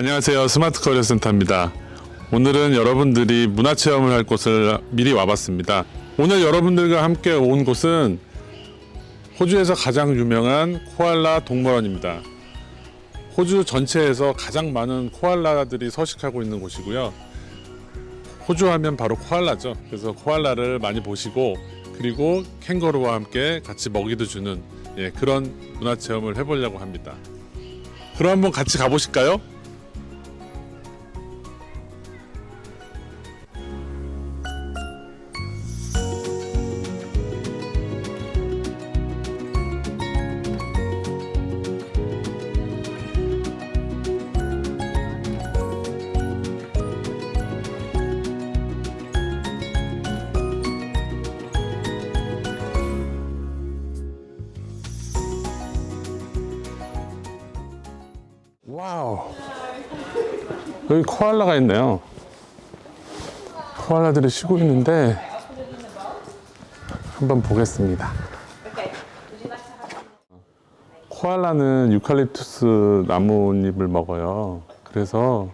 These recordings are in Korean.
안녕하세요. 스마트 커리어 센터입니다. 오늘은 여러분들이 문화 체험을 할 곳을 미리 와봤습니다. 오늘 여러분들과 함께 온 곳은 호주에서 가장 유명한 코알라 동물원입니다. 호주 전체에서 가장 많은 코알라들이 서식하고 있는 곳이고요. 호주 하면 바로 코알라죠. 그래서 코알라를 많이 보시고 그리고 캥거루와 함께 같이 먹이도 주는 예, 그런 문화 체험을 해보려고 합니다. 그럼 한번 같이 가보실까요? 와우. 여기 코알라가 있네요. 코알라들이 쉬고 있는데 한번 보겠습니다. 코알라는 유칼립투스 나뭇잎을 먹어요. 그래서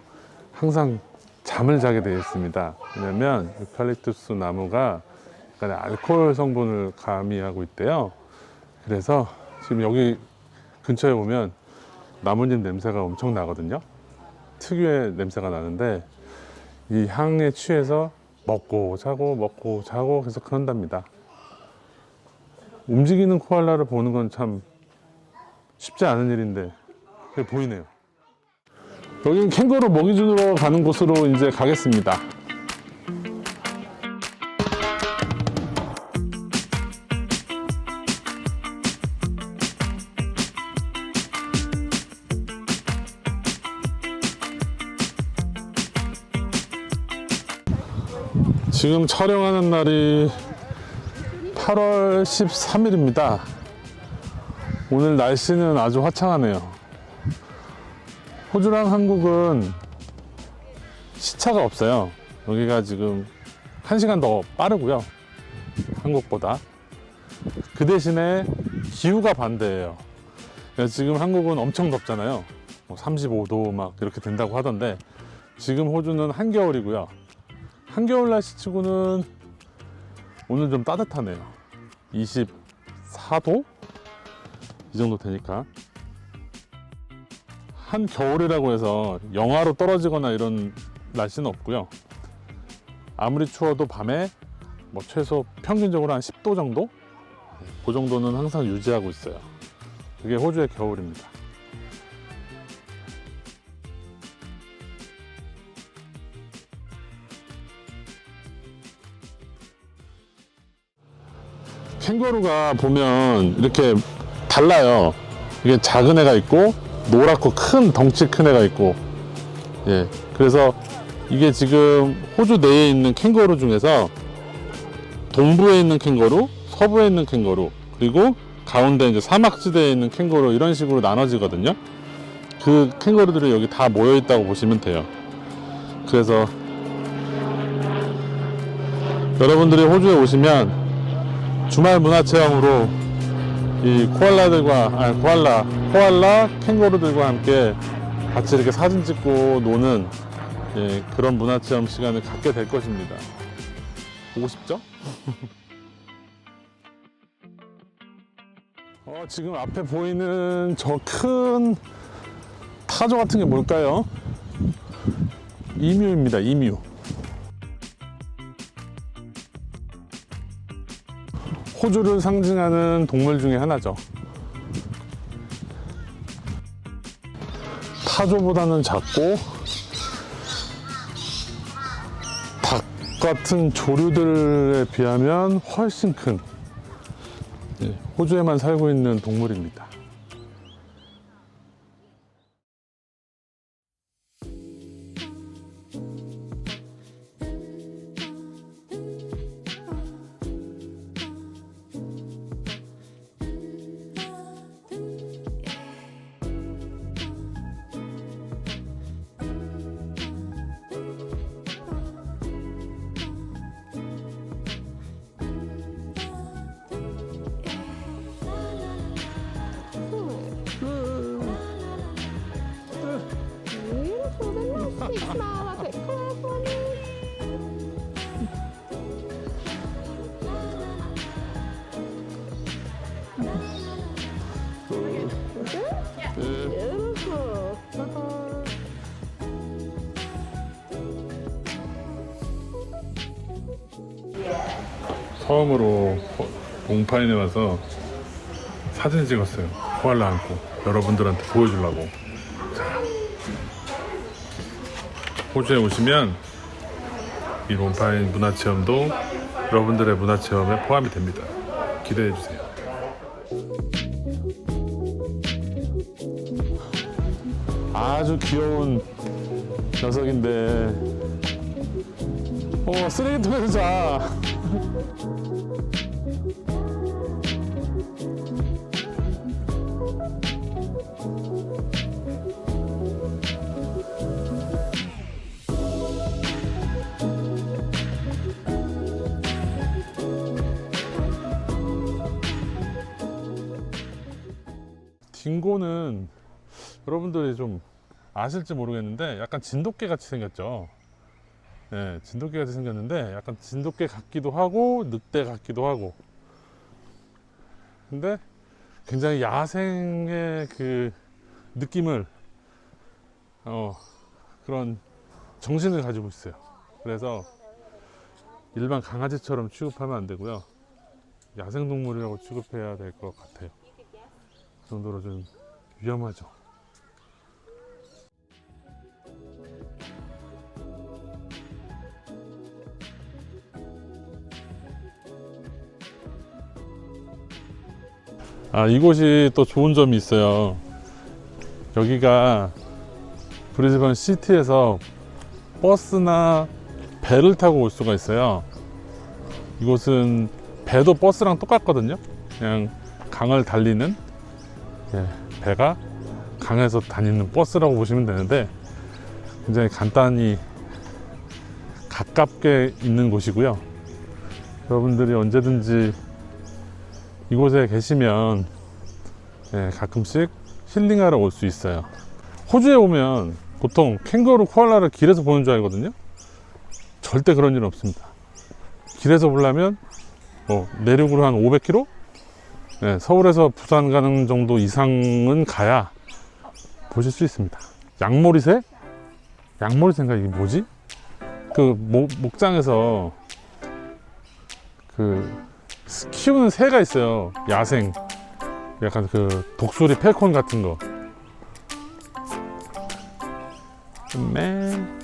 항상 잠을 자게 되어 있습니다. 왜냐면 유칼립투스 나무가 약간 알코올 성분을 가미하고 있대요. 그래서 지금 여기 근처에 보면 나뭇잎 냄새가 엄청 나거든요. 특유의 냄새가 나는데 이 향에 취해서 먹고 자고 먹고 자고 계속 그런답니다. 움직이는 코알라를 보는 건 참 쉽지 않은 일인데 보이네요. 여기는 캥거루 먹이 주러 가는 곳으로 이제 가겠습니다. 지금 촬영하는 날이 8월 13일입니다. 오늘 날씨는 아주 화창하네요. 호주랑 한국은 시차가 없어요. 여기가 지금 1시간 더 빠르고요. 한국보다. 그 대신에 기후가 반대예요. 지금 한국은 엄청 덥잖아요. 뭐 35도 막 이렇게 된다고 하던데 지금 호주는 한겨울이고요. 한겨울 날씨치고는 오늘 좀 따뜻하네요. 24도? 이 정도 되니까. 한겨울이라고 해서 영하로 떨어지거나 이런 날씨는 없고요. 아무리 추워도 밤에 뭐 최소 평균적으로 한 10도 정도? 그 정도는 항상 유지하고 있어요. 그게 호주의 겨울입니다. 캥거루가 보면 이렇게 달라요. 이게 작은 애가 있고 노랗고 큰 덩치 큰 애가 있고 예 그래서 이게 지금 호주 내에 있는 캥거루 중에서 동부에 있는 캥거루, 서부에 있는 캥거루 그리고 가운데 이제 사막지대에 있는 캥거루 이런 식으로 나눠지거든요. 그 캥거루들이 여기 다 모여 있다고 보시면 돼요. 그래서 여러분들이 호주에 오시면 주말 문화 체험으로 이 코알라들과 아니 코알라 코알라 캥거루들과 함께 같이 이렇게 사진 찍고 노는 예, 그런 문화 체험 시간을 갖게 될 것입니다. 보고 싶죠? 어, 지금 앞에 보이는 저 큰 타조 같은 게 뭘까요? 이뮤입니다. 이뮤. 호주를 상징하는 동물 중에 하나죠. 타조보다는 작고 닭 같은 조류들에 비하면 훨씬 큰 예, 호주에만 살고 있는 동물입니다. 처음으로 롱파인에 와서 사진 찍었어요. 코알라 안고 여러분들한테 보여주려고. 자, 호주에 오시면 이 롱파인 문화체험도 여러분들의 문화체험에 포함이 됩니다. 기대해 주세요. 아주 귀여운 녀석인데, 어 쓰레기통에서 자. 딩고는 여러분들이 좀 아실지 모르겠는데 약간 진돗개 같이 생겼죠. 네, 진돗개 같이 생겼는데 약간 진돗개 같기도 하고 늑대 같기도 하고. 근데 굉장히 야생의 그 느낌을 어 그런 정신을 가지고 있어요. 그래서 일반 강아지처럼 취급하면 안 되고요. 야생동물이라고 취급해야 될 것 같아요. 그 정도로 좀 위험하죠. 아, 이곳이 또 좋은 점이 있어요. 여기가 브리즈번 시티에서 버스나 배를 타고 올 수가 있어요. 이곳은 배도 버스랑 똑같거든요. 그냥 강을 달리는 예, 배가 강에서 다니는 버스라고 보시면 되는데 굉장히 간단히 가깝게 있는 곳이고요. 여러분들이 언제든지 이곳에 계시면 예, 가끔씩 힐링하러 올 수 있어요. 호주에 오면 보통 캥거루 코알라를 길에서 보는 줄 알거든요. 절대 그런 일은 없습니다. 길에서 보려면 뭐 내륙으로 한 500km? 네, 서울에서 부산 가는 정도 이상은 가야 보실 수 있습니다. 양모리새? 양모리새인가 이게 뭐지? 그 목, 목장에서 그 키우는 새가 있어요. 야생. 약간 그 독수리 펠콘 같은 거. 맨.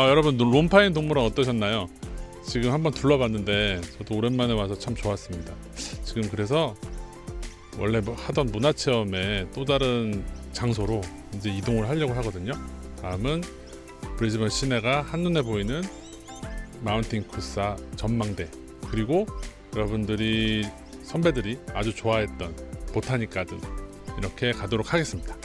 아, 여러분 롬파인 동물원 어떠셨나요? 지금 한번 둘러봤는데 저도 오랜만에 와서 참 좋았습니다. 지금 그래서 원래 뭐 하던 문화 체험의 또 다른 장소로 이제 이동을 하려고 하거든요. 다음은 브리즈번 시내가 한눈에 보이는 마운틴 쿠사 전망대 그리고 여러분들이 선배들이 아주 좋아했던 보타닉 가든 이렇게 가도록 하겠습니다.